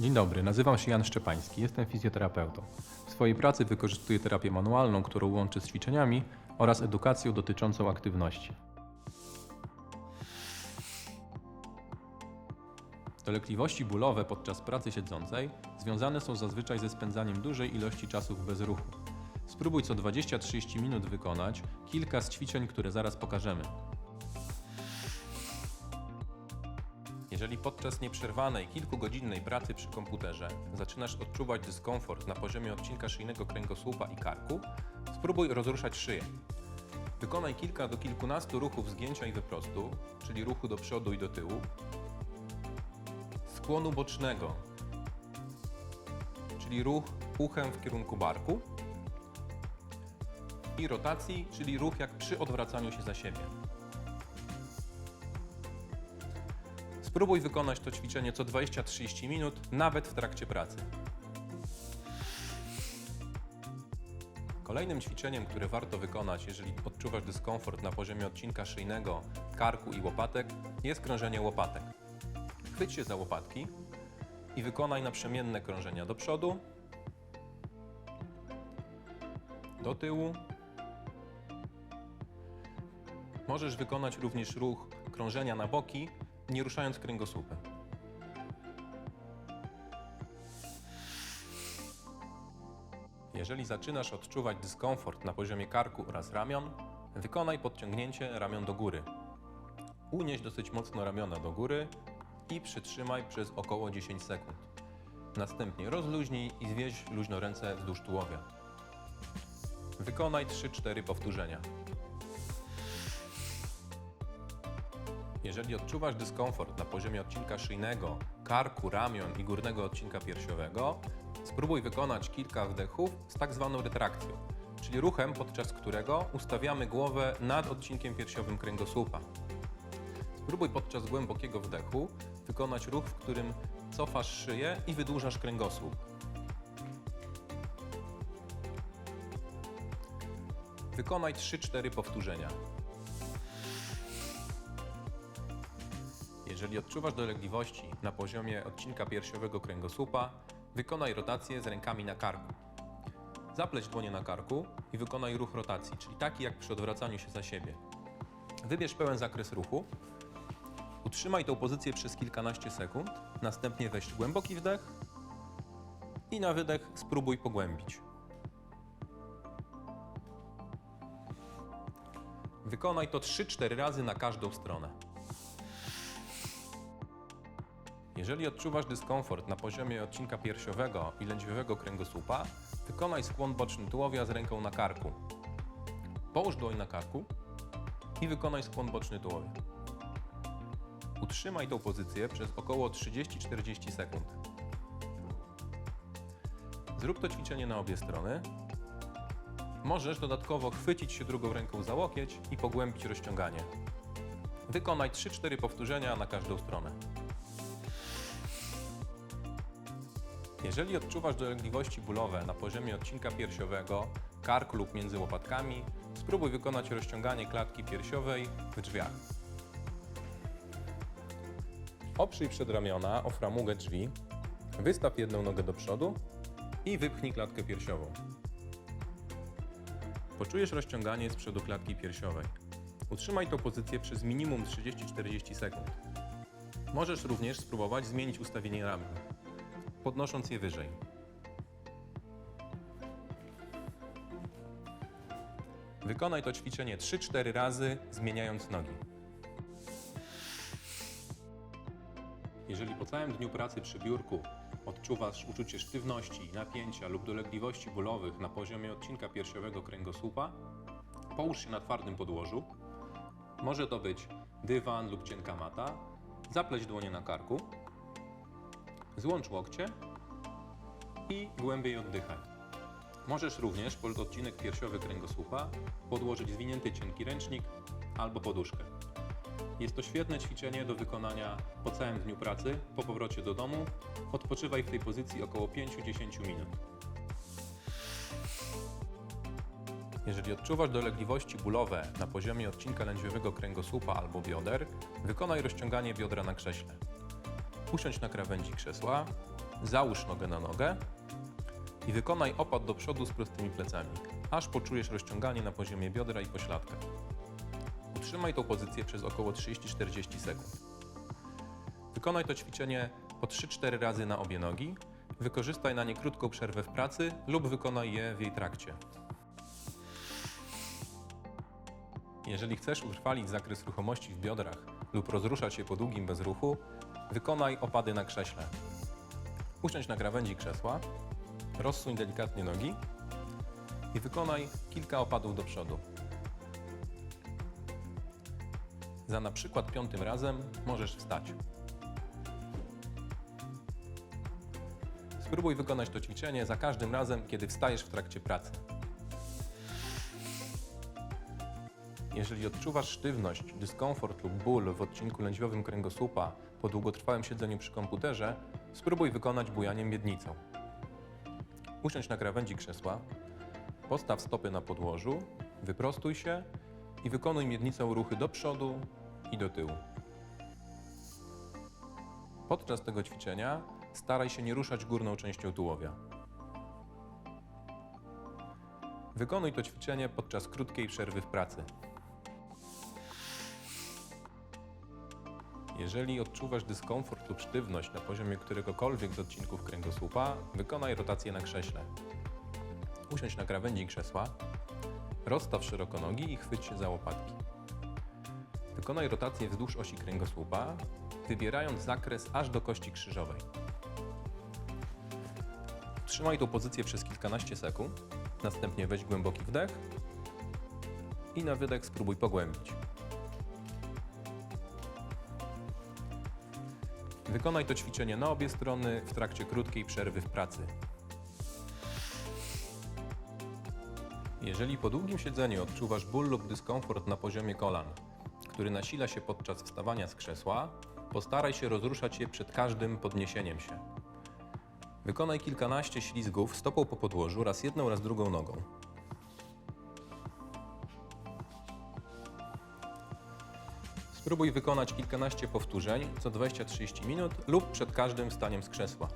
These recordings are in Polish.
Dzień dobry, nazywam się Jan Szczepański, jestem fizjoterapeutą. W swojej pracy wykorzystuję terapię manualną, którą łączę z ćwiczeniami oraz edukacją dotyczącą aktywności. Dolegliwości bólowe podczas pracy siedzącej związane są zazwyczaj ze spędzaniem dużej ilości czasu bez ruchu. Spróbuj co 20-30 minut wykonać kilka z ćwiczeń, które zaraz pokażemy. Jeżeli podczas nieprzerwanej, kilkugodzinnej pracy przy komputerze zaczynasz odczuwać dyskomfort na poziomie odcinka szyjnego kręgosłupa i karku, spróbuj rozruszać szyję. Wykonaj kilka do kilkunastu ruchów zgięcia i wyprostu, czyli ruchu do przodu i do tyłu, skłonu bocznego, czyli ruch uchem w kierunku barku i rotacji, czyli ruch jak przy odwracaniu się za siebie. Spróbuj wykonać to ćwiczenie co 20-30 minut, nawet w trakcie pracy. Kolejnym ćwiczeniem, które warto wykonać, jeżeli odczuwasz dyskomfort na poziomie odcinka szyjnego, karku i łopatek, jest krążenie łopatek. Chwyć się za łopatki i wykonaj naprzemienne krążenia do przodu, do tyłu. Możesz wykonać również ruch krążenia na boki, nie ruszając kręgosłupem. Jeżeli zaczynasz odczuwać dyskomfort na poziomie karku oraz ramion, wykonaj podciągnięcie ramion do góry. Unieś dosyć mocno ramiona do góry i przytrzymaj przez około 10 sekund. Następnie rozluźnij i zwieź luźno ręce wzdłuż tułowia. Wykonaj 3-4 powtórzenia. Jeżeli odczuwasz dyskomfort na poziomie odcinka szyjnego, karku, ramion i górnego odcinka piersiowego, spróbuj wykonać kilka wdechów z tak zwaną retrakcją, czyli ruchem, podczas którego ustawiamy głowę nad odcinkiem piersiowym kręgosłupa. Spróbuj podczas głębokiego wdechu wykonać ruch, w którym cofasz szyję i wydłużasz kręgosłup. Wykonaj 3-4 powtórzenia. Jeżeli odczuwasz dolegliwości na poziomie odcinka piersiowego kręgosłupa, wykonaj rotację z rękami na karku. Zapleć dłonie na karku i wykonaj ruch rotacji, czyli taki jak przy odwracaniu się za siebie. Wybierz pełen zakres ruchu, utrzymaj tą pozycję przez kilkanaście sekund, następnie weź głęboki wdech i na wydech spróbuj pogłębić. Wykonaj to 3-4 razy na każdą stronę. Jeżeli odczuwasz dyskomfort na poziomie odcinka piersiowego i lędźwiowego kręgosłupa, wykonaj skłon boczny tułowia z ręką na karku. Połóż dłoń na karku i wykonaj skłon boczny tułowia. Utrzymaj tą pozycję przez około 30-40 sekund. Zrób to ćwiczenie na obie strony. Możesz dodatkowo chwycić się drugą ręką za łokieć i pogłębić rozciąganie. Wykonaj 3-4 powtórzenia na każdą stronę. Jeżeli odczuwasz dolegliwości bólowe na poziomie odcinka piersiowego, karku lub między łopatkami, spróbuj wykonać rozciąganie klatki piersiowej w drzwiach. Oprzyj przedramiona o framugę drzwi, wystaw jedną nogę do przodu i wypchnij klatkę piersiową. Poczujesz rozciąganie z przodu klatki piersiowej. Utrzymaj tą pozycję przez minimum 30-40 sekund. Możesz również spróbować zmienić ustawienie ramion podnosząc je wyżej. Wykonaj to ćwiczenie 3-4 razy, zmieniając nogi. Jeżeli po całym dniu pracy przy biurku odczuwasz uczucie sztywności, napięcia lub dolegliwości bólowych na poziomie odcinka piersiowego kręgosłupa, połóż się na twardym podłożu. Może to być dywan lub cienka mata. Zapleć dłonie na karku. Złącz łokcie i głębiej oddychaj. Możesz również pod odcinek piersiowy kręgosłupa podłożyć zwinięty cienki ręcznik albo poduszkę. Jest to świetne ćwiczenie do wykonania po całym dniu pracy, po powrocie do domu. Odpoczywaj w tej pozycji około 5-10 minut. Jeżeli odczuwasz dolegliwości bólowe na poziomie odcinka lędźwiowego kręgosłupa albo bioder, wykonaj rozciąganie biodra na krześle. Usiądź na krawędzi krzesła, Załóż nogę na nogę i wykonaj opad do przodu z prostymi plecami, aż poczujesz rozciąganie na poziomie biodra i pośladka. Utrzymaj tą pozycję przez około 30-40 sekund. Wykonaj to ćwiczenie po 3-4 razy na obie nogi. Wykorzystaj na nie krótką przerwę w pracy lub wykonaj je w jej trakcie. Jeżeli chcesz utrwalić zakres ruchomości w biodrach lub rozruszać je po długim bezruchu, wykonaj opady na krześle. Usiądź na krawędzi krzesła, rozsuń delikatnie nogi i wykonaj kilka opadów do przodu. Za na przykład piątym razem możesz wstać. Spróbuj wykonać to ćwiczenie za każdym razem, kiedy wstajesz w trakcie pracy. Jeżeli odczuwasz sztywność, dyskomfort lub ból w odcinku lędźwiowym kręgosłupa po długotrwałym siedzeniu przy komputerze, spróbuj wykonać bujanie miednicą. Usiądź na krawędzi krzesła, postaw stopy na podłożu, wyprostuj się i wykonuj miednicą ruchy do przodu i do tyłu. Podczas tego ćwiczenia staraj się nie ruszać górną częścią tułowia. Wykonuj to ćwiczenie podczas krótkiej przerwy w pracy. Jeżeli odczuwasz dyskomfort lub sztywność na poziomie któregokolwiek z odcinków kręgosłupa, wykonaj rotację na krześle. Usiądź na krawędzi krzesła, rozstaw szeroko nogi i chwyć się za łopatki. Wykonaj rotację wzdłuż osi kręgosłupa, wybierając zakres aż do kości krzyżowej. Trzymaj tą pozycję przez kilkanaście sekund, następnie weź głęboki wdech i na wydech spróbuj pogłębić. Wykonaj to ćwiczenie na obie strony w trakcie krótkiej przerwy w pracy. Jeżeli po długim siedzeniu odczuwasz ból lub dyskomfort na poziomie kolan, który nasila się podczas wstawania z krzesła, postaraj się rozruszać je przed każdym podniesieniem się. Wykonaj kilkanaście ślizgów stopą po podłożu, raz jedną, raz drugą nogą. Spróbuj wykonać kilkanaście powtórzeń co 20-30 minut lub przed każdym wstaniem z krzesła.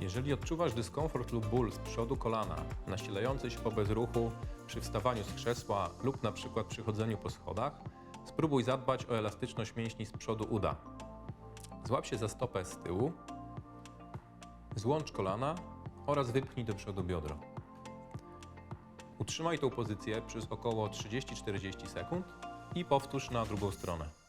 Jeżeli odczuwasz dyskomfort lub ból z przodu kolana, nasilający się po bezruchu przy wstawaniu z krzesła lub na przykład przy chodzeniu po schodach, spróbuj zadbać o elastyczność mięśni z przodu uda. Złap się za stopę z tyłu, złącz kolana oraz wypchnij do przodu biodro. Utrzymaj tą pozycję przez około 30-40 sekund i powtórz na drugą stronę.